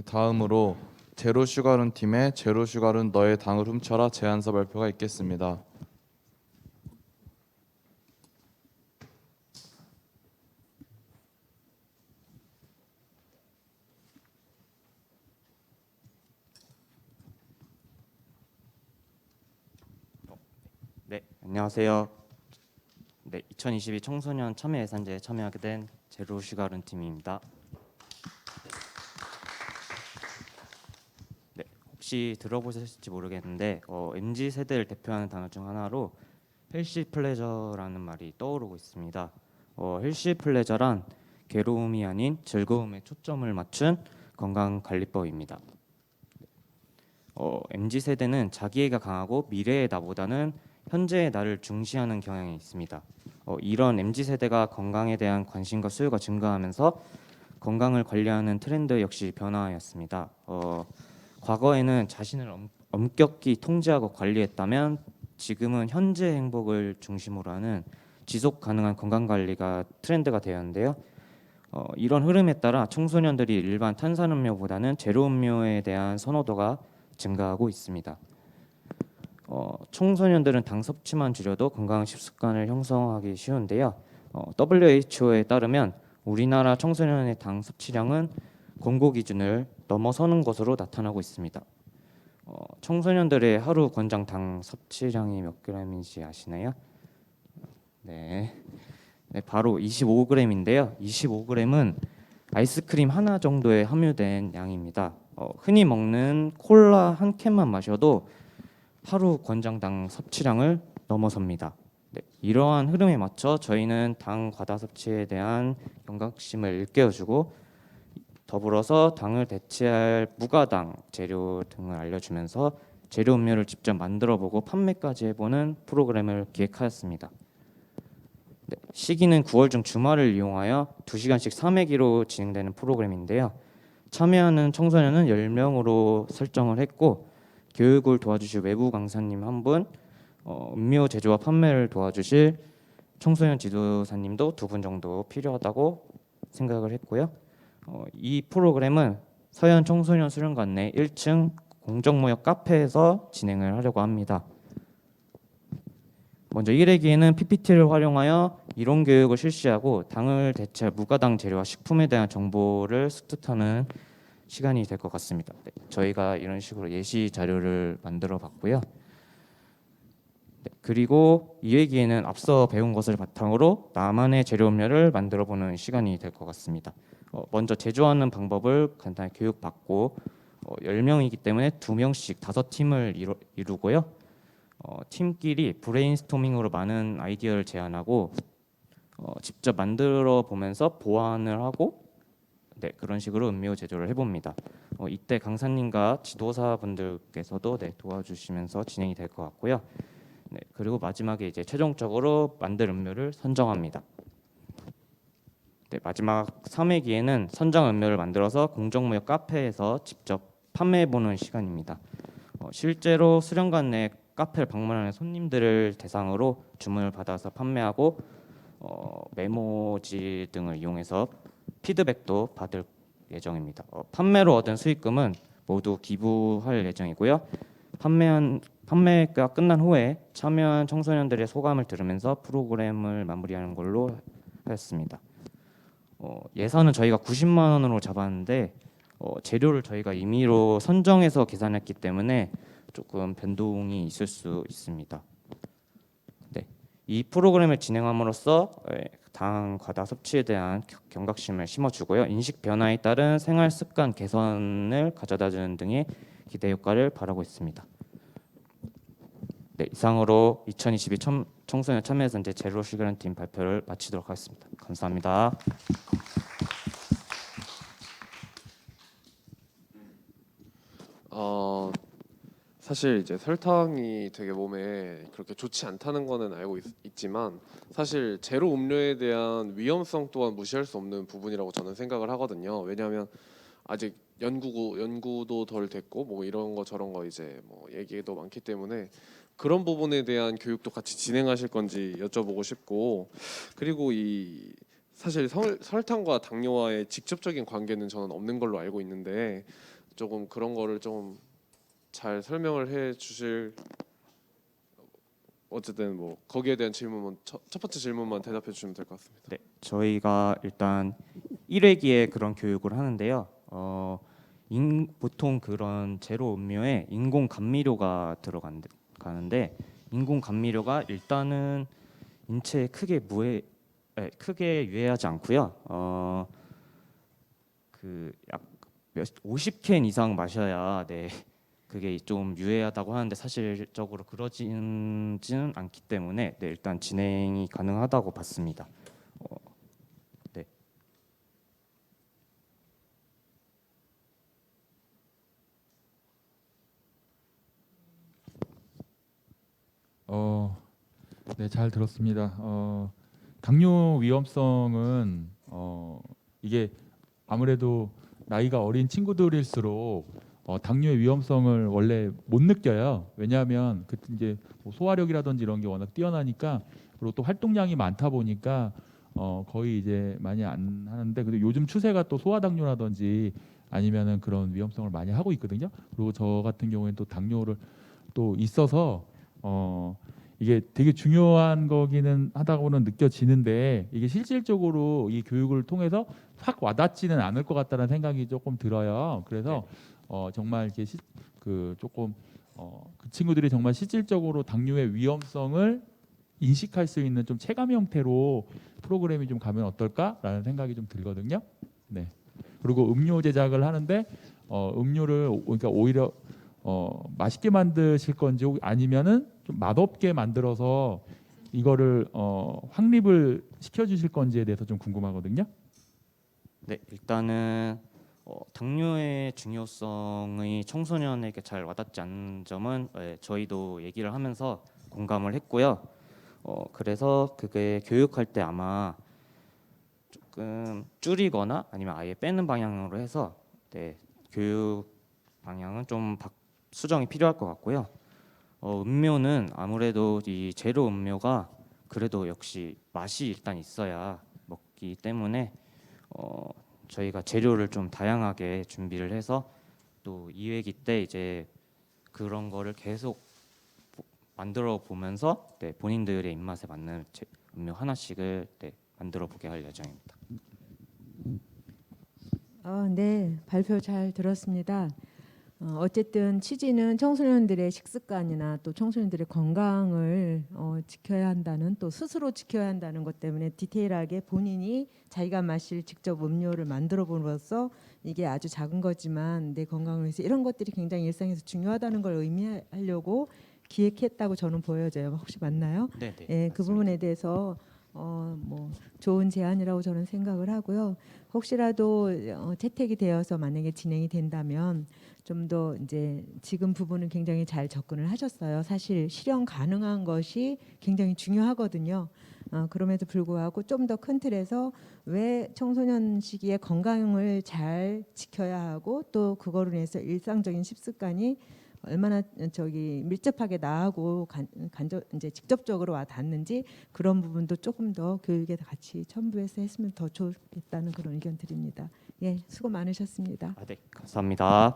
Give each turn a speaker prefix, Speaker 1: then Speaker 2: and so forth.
Speaker 1: 네, 다음으로 제로 슈가룬 팀의 제로 슈가룬 너의 당을 훔쳐라 제안서 발표가 있겠습니다.
Speaker 2: 네, 안녕하세요. 네, 2022 청소년 참여 예산제에 참여하게 된 제로 슈가룬 팀입니다. 네, 혹시 들어보셨을지 모르겠는데 어, MZ 세대를 대표하는 단어 중 하나로 헬시 플레저라는 말이 떠오르고 있습니다. 어, 헬시 플레저란 괴로움이 아닌 즐거움에 초점을 맞춘 건강 관리법입니다. 어, MZ 세대는 자기애가 강하고 미래의 나보다는 현재의 나를 중시하는 경향이 있습니다. 어, 이런 MZ 세대가 건강에 대한 관심과 수요가 증가하면서 건강을 관리하는 트렌드 역시 변화하였습니다. 어, 과거에는 자신을 엄, 엄격히 통제하고 관리했다면 지금은 현재 행복을 중심으로 하는 지속 가능한 건강 관리가 트렌드가 되었는데요. 어, 이런 흐름에 따라 청소년들이 일반 탄산음료보다는 제로 음료에 대한 선호도가 증가하고 있습니다. 어, 청소년들은 당 섭취만 줄여도 건강 식습관을 형성하기 쉬운데요. 어, WHO에 따르면 우리나라 청소년의 당 섭취량은 권고 기준을 넘어서는 것으로 나타나고 있습니다. 어, 청소년들의 하루 권장 당 섭취량이 몇 g인지 아시나요? 네, 네 바로 25g인데요. 25g은 아이스크림 하나 정도에 함유된 양입니다. 어, 흔히 먹는 콜라 한 캔만 마셔도 하루 권장당 섭취량을 넘어섭니다. 네, 이러한 흐름에 맞춰 저희는 당 과다 섭취에 대한 경각심을 일깨워주고 더불어서 당을 대체할 무가당 재료 등을 알려주면서 재료 음료를 직접 만들어보고 판매까지 해보는 프로그램을 기획하였습니다. 네, 시기는 9월 중 주말을 이용하여 2시간씩 3회기로 진행되는 프로그램인데요. 참여하는 청소년은 10명으로 설정을 했고 교육을 도와주실 외부 강사님 한 분, 어, 음료 제조와 판매를 도와주실 청소년 지도사님도 두 분 정도 필요하다고 생각을 했고요. 어, 이 프로그램은 서현 청소년 수련관 내 1층 공정무역 카페에서 진행을 하려고 합니다. 먼저 1회기에는 PPT를 활용하여 이론 교육을 실시하고 당을 대체할 무가당 재료와 식품에 대한 정보를 습득하는 시간이 될 것 같습니다. 네, 저희가 이런 식으로 예시 자료를 만들어 봤고요. 네, 그리고 2회기에는 앞서 배운 것을 바탕으로 나만의 재료 음료를 만들어 보는 시간이 될 것 같습니다. 어, 먼저 제조하는 방법을 간단히 교육받고 어, 10명이기 때문에 2명씩 5팀을 이루, 이루고요. 어, 팀끼리 브레인스토밍으로 많은 아이디어를 제안하고 어, 직접 만들어 보면서 보완을 하고 네 그런 식으로 음료 제조를 해봅니다. 어, 이때 강사님과 지도사분들께서도 네, 도와주시면서 진행이 될 것 같고요. 네 그리고 마지막에 이제 최종적으로 만들 음료를 선정합니다. 네 마지막 3회기에는 선정 음료를 만들어서 공정무역 카페에서 직접 판매해보는 시간입니다. 어, 실제로 수련관 내 카페를 방문하는 손님들을 대상으로 주문을 받아서 판매하고 어, 메모지 등을 이용해서 피드백도 받을 예정입니다. 어, 판매로 얻은 수익금은 모두 기부할 예정이고요. 판매한 판매가 끝난 후에 참여한 청소년들의 소감을 들으면서 프로그램을 마무리하는 걸로 하였습니다. 어, 예산은 저희가 90만 원으로 잡았는데 어, 재료를 저희가 임의로 선정해서 계산했기 때문에 조금 변동이 있을 수 있습니다. 네, 이 프로그램을 진행함으로써 예, 당 과다 섭취에 대한 겨- 경각심을 심어주고요. 인식 변화에 따른 생활 습관 개선을 가져다주는 등의 기대 효과를 바라고 있습니다. 네, 이상으로 2022 청, 청소년 참여예산제 제로 시그널 팀 발표를 마치도록 하겠습니다. 감사합니다.
Speaker 3: 사실 이제 설탕이 되게 몸에 그렇게 좋지 않다는 거는 알고 있, 지만 사실 제로 음료에 대한 위험성 또한 무시할 수 없는 부분이라고 저는 생각을 하거든요. 왜냐하면 아직 연구 연구도 덜 됐고 뭐 이런 거 저런 거 이제 뭐 얘기도 많기 때문에 그런 부분에 대한 교육도 같이 진행하실 건지 여쭤보고 싶고 그리고 이 사실 설, 설탕과 당뇨와의 직접적인 관계는 저는 없는 걸로 알고 있는데 조금 그런 거를 좀 잘 설명을 해 주실 어쨌든 뭐 거기에 대한 질문만 첫, 첫 번째 질문만 대답해 주시면 될 것 같습니다.
Speaker 2: 네, 저희가 일단 1회기에 그런 교육을 하는데요. 어, 인, 보통 그런 제로 음료에 인공 감미료가 들어가는데 인공 감미료가 일단은 인체에 크게 무해 에, 크게 유해하지 않고요. 어, 그약 50캔 이상 마셔야 네 그게 좀 유해하다고 하는데 사실적으로 그러지는 않기 때문에 네, 일단 진행이 가능하다고 봤습니다. 어, 네.
Speaker 4: 어, 네, 잘 들었습니다. 어, 당뇨 위험성은 어, 이게 아무래도 나이가 어린 친구들일수록 어, 당뇨의 위험성을 원래 못 느껴요. 왜냐하면 그 이제 뭐 소화력이라든지 이런 게 워낙 뛰어나니까 그리고 또 활동량이 많다 보니까 어, 거의 이제 많이 안 하는데 근데 요즘 추세가 또 소아당뇨라든지 아니면은 그런 위험성을 많이 하고 있거든요. 그리고 저 같은 경우에는 또 당뇨를 또 있어서 어 이게 되게 중요한 거기는 하다고는 느껴지는데 이게 실질적으로 이 교육을 통해서 확 와닿지는 않을 것 같다는 생각이 조금 들어요. 그래서 어 정말 이렇게 시, 그 조금 어 그 친구들이 정말 실질적으로 당뇨의 위험성을 인식할 수 있는 좀 체감 형태로 프로그램이 좀 가면 어떨까라는 생각이 좀 들거든요. 네. 그리고 음료 제작을 하는데 어 음료를 오- 그러니까 오히려 어 맛있게 만드실 건지 혹- 아니면은 좀 맛없게 만들어서 이거를 어 확립을 시켜 주실 건지에 대해서 좀 궁금하거든요.
Speaker 2: 네, 일단은 어, 당뇨의 중요성이 청소년에게 잘 와닿지 않는 점은 예, 저희도 얘기를 하면서 공감을 했고요. 어, 그래서 그게 교육할 때 아마 조금 줄이거나 아니면 아예 빼는 방향으로 해서 네, 교육 방향은 좀 바- 수정이 필요할 것 같고요. 어, 음료는 아무래도 이 제로 음료가 그래도 역시 맛이 일단 있어야 먹기 때문에 어, 저희가 재료를 좀 다양하게 준비를 해서 또 2회기 때 이제 그런 거를 계속 보- 만들어 보면서 네, 본인들의 입맛에 맞는 제- 음료 하나씩을 네, 만들어 보게 할 예정입니다.
Speaker 5: 어, 네, 발표 잘 들었습니다. 어, 어쨌든 취지는 청소년들의 식습관이나 또 청소년들의 건강을 어, 지켜야 한다는 또 스스로 지켜야 한다는 것 때문에 디테일하게 본인이 자기가 마실 직접 음료를 만들어 봄으로써 이게 아주 작은 거지만 내 건강을 위해서 이런 것들이 굉장히 일상에서 중요하다는 걸 의미하려고 기획했다고 저는 보여져요. 혹시 맞나요?
Speaker 2: 네, 네.
Speaker 5: 예, 그 부분에 대해서 어, 뭐 좋은 제안이라고 저는 생각을 하고요. 혹시라도 어, 채택이 되어서 만약에 진행이 된다면 좀 더 이제 지금 부분은 굉장히 잘 접근을 하셨어요. 사실 실현 가능한 것이 굉장히 중요하거든요. 어, 그럼에도 불구하고 좀 더 큰 틀에서 왜 청소년 시기에 건강을 잘 지켜야 하고 또 그거로 인해서 일상적인 식습관이 얼마나 저기 밀접하게 나하고 간, 간접 이제 직접적으로 와 닿는지 그런 부분도 조금 더 교육에 같이 첨부해서 했으면 더 좋겠다는 그런 의견 드립니다. 예, 수고 많으셨습니다.
Speaker 2: 아, 네, 감사합니다.